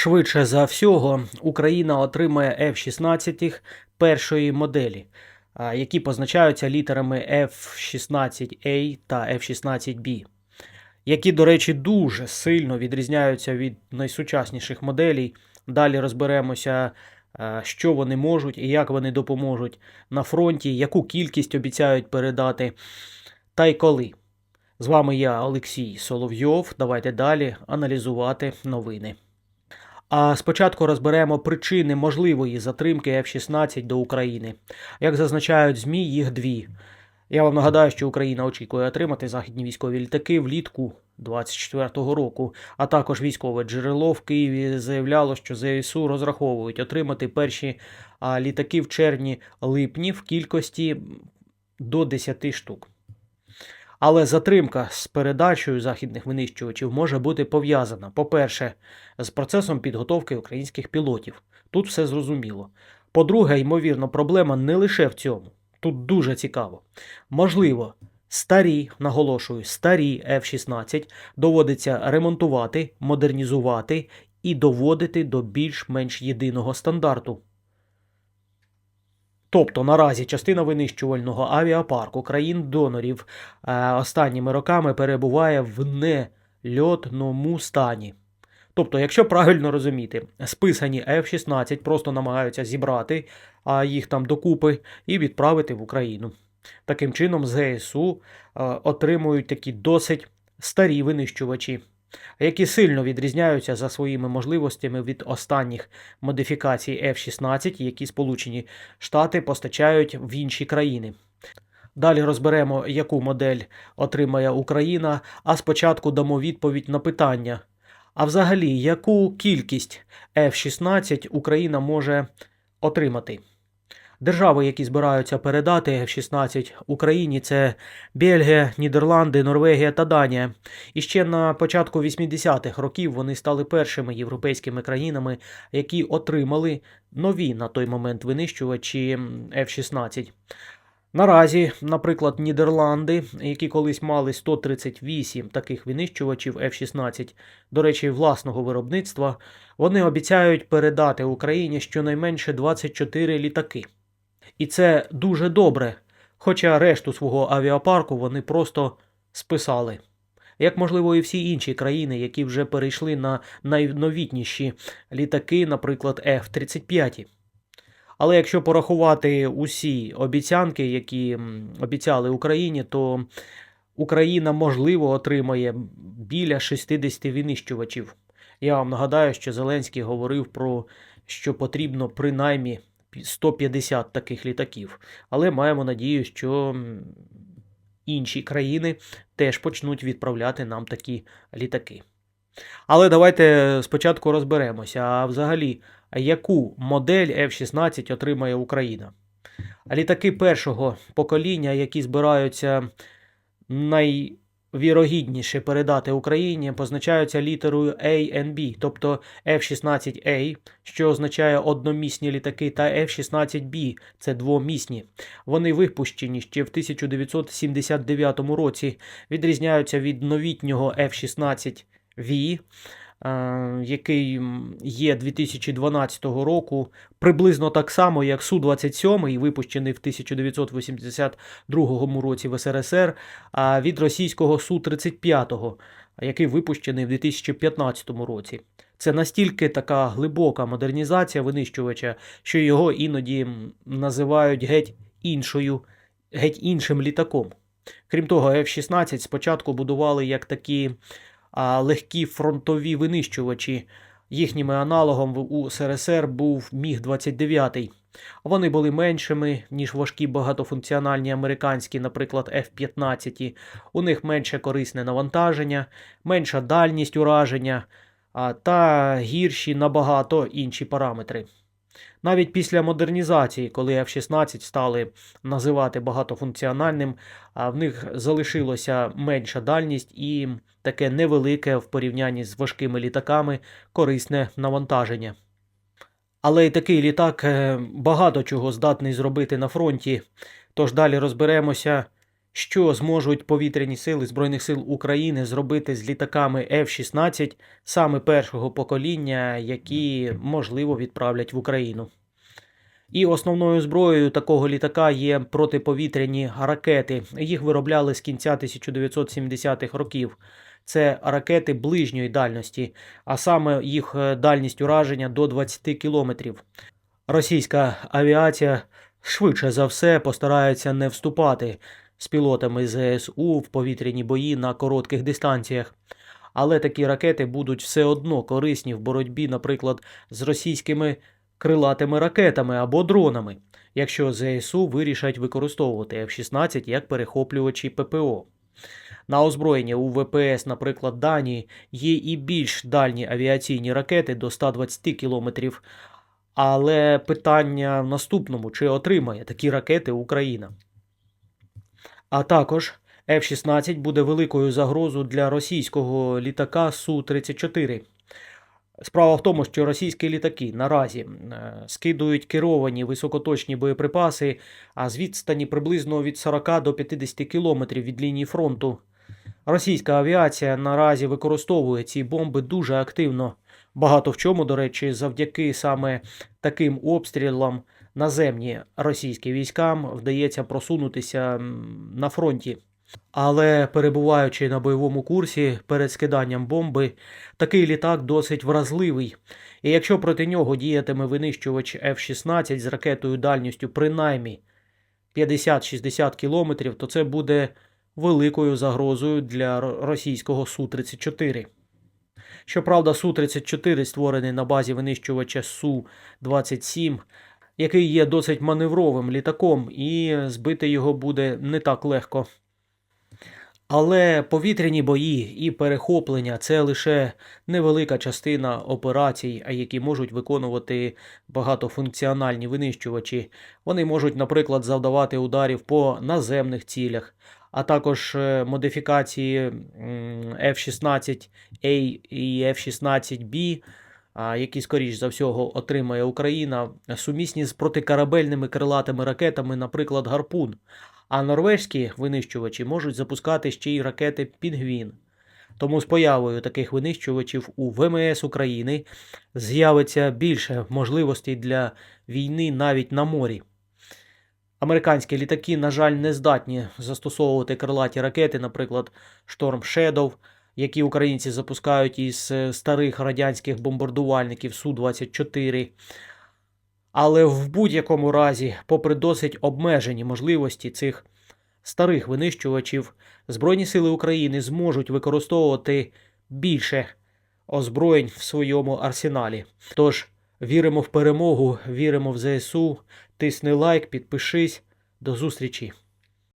Швидше за всього, Україна отримає F-16 першої моделі, які позначаються літерами F-16A та F-16B, які, до речі, дуже сильно відрізняються від найсучасніших моделей. Далі розберемося, що вони можуть і як вони допоможуть на фронті, яку кількість обіцяють передати, та й коли. З вами я, Олексій Соловйов. Давайте далі аналізувати новини. А спочатку розберемо причини можливої затримки F-16 до України. Як зазначають ЗМІ, їх дві. Я вам нагадаю, що Україна очікує отримати західні військові літаки влітку 2024 року, а також військове джерело в Києві заявляло, що ЗСУ розраховують отримати перші літаки в червні-липні в кількості до 10 штук. Але затримка з передачею західних винищувачів може бути пов'язана, по-перше, з процесом підготовки українських пілотів. Тут все зрозуміло. По-друге, ймовірно, проблема не лише в цьому. Тут дуже цікаво. Можливо, старі, наголошую, старі F-16 доводиться ремонтувати, модернізувати і доводити до більш-менш єдиного стандарту. Тобто наразі частина винищувального авіапарку країн-донорів е, останніми роками перебуває в нельотному стані. Тобто, якщо правильно розуміти, списані F-16 просто намагаються зібрати їх там докупи і відправити в Україну. Таким чином, ЗСУ е, отримують такі досить старі винищувачі, які сильно відрізняються за своїми можливостями від останніх модифікацій F-16, які Сполучені Штати постачають в інші країни. Далі розберемо, яку модель отримає Україна, а спочатку дамо відповідь на питання. А взагалі, яку кількість F-16 Україна може отримати? Держави, які збираються передати F-16 Україні, це Бельгія, Нідерланди, Норвегія та Данія. І ще на початку 80-х років вони стали першими європейськими країнами, які отримали нові на той момент винищувачі F-16. Наразі, наприклад, Нідерланди, які колись мали 138 таких винищувачів F-16, до речі, власного виробництва, вони обіцяють передати Україні щонайменше 24 літаки. І це дуже добре, хоча решту свого авіапарку вони просто списали. Як можливо, і всі інші країни, які вже перейшли на найновітніші літаки, наприклад, F-35. Але якщо порахувати усі обіцянки, які обіцяли Україні, то Україна, можливо, отримає біля 60 винищувачів. Я вам нагадаю, що Зеленський говорив про що потрібно принаймні 150 таких літаків. Але маємо надію, що інші країни теж почнуть відправляти нам такі літаки. Але давайте спочатку розберемося. А взагалі, яку модель F-16 отримає Україна? Літаки першого покоління, які збираються найвірогідніше передати Україні, позначаються літерою A B, тобто F-16A, що означає одномісні літаки, та F-16B це двомісні. Вони випущені ще в 1979 році, відрізняються від новітнього F-16 V, е, який є 2012 року, приблизно так само, як Су-27, випущений в 1982 році в СРСР, а від російського Су-35, який випущений в 2015 році. Це настільки така глибока модернізація винищувача, що його іноді називають геть іншою, геть іншим літаком. Крім того, F-16 спочатку будували як такі легкі фронтові винищувачі. Їхніми аналогом в УСРСР був Міг-29. Вони були меншими, ніж важкі багатофункціональні американські, наприклад, F-15. У них менше корисне навантаження, менша дальність ураження а, та гірші набагато інші параметри. Навіть після модернізації, коли F-16 стали називати багатофункціональним, в них залишилося менша дальність і таке невелике в порівнянні з важкими літаками корисне навантаження. Але і такий літак е, багато чого здатний зробити на фронті, тож далі розберемося, що зможуть повітряні сили Збройних сил України зробити з літаками F-16 саме першого покоління, які можливо відправлять в Україну. І основною зброєю такого літака є протиповітряні ракети. Їх виробляли з кінця 1970-х років. Це ракети ближньої дальності, а саме їх е, дальність ураження до 20 кілометрів. Російська авіація швидше за все постарається не вступати з пілотами ЗСУ в повітряні бої на коротких дистанціях. Але такі ракети будуть все одно корисні в боротьбі, наприклад, з російськими крилатими ракетами або дронами, якщо ЗСУ вирішать використовувати F-16 як перехоплювачі ППО. На озброєння у ВПС, наприклад, Данії, є і більш дальні авіаційні ракети до 120 кілометрів. Але питання в наступному: чи отримає такі ракети Україна? А також F-16 буде великою загрозою для російського літака Су-34. Справа в тому, що російські літаки наразі е, скидують керовані високоточні боєприпаси, а з відстані приблизно від 40 до 50 кілометрів від лінії фронту. Російська авіація наразі використовує ці бомби дуже активно. Багато в чому, до речі, завдяки саме таким обстрілам наземні російські військам вдається просунутися на фронті. Але перебуваючи на бойовому курсі перед скиданням бомби, такий літак досить вразливий. І якщо проти нього діятиме винищувач F-16 з ракетою дальністю принаймні 50-60 кілометрів, то це буде великою загрозою для російського Су-34. Щоправда, Су-34 створений на базі винищувача Су-27, який є досить маневровим літаком, і збити його буде не так легко. Але повітряні бої і перехоплення це лише невелика частина операцій, які можуть виконувати багатофункціональні винищувачі. Вони можуть, наприклад, завдавати ударів по наземних цілях, а також е, модифікації F-16A і F-16B, а, які, скоріш за всього, отримає Україна, сумісні з протикорабельними крилатими ракетами, наприклад, Гарпун. А норвежські винищувачі можуть запускати ще й ракети Пінгвін. Тому з появою таких винищувачів у ВМС України з'явиться більше можливостей для війни навіть на морі. Американські літаки, на жаль, не здатні застосовувати крилаті ракети, наприклад, Storm Shadow, які українці запускають із е, старих радянських бомбардувальників Су-24. Але в будь-якому разі, попри досить обмежені можливості цих старих винищувачів, Збройні сили України зможуть використовувати більше озброєнь в своєму арсеналі. Тож віримо в перемогу, віримо в ЗСУ. Тисни лайк, підпишись. До зустрічі!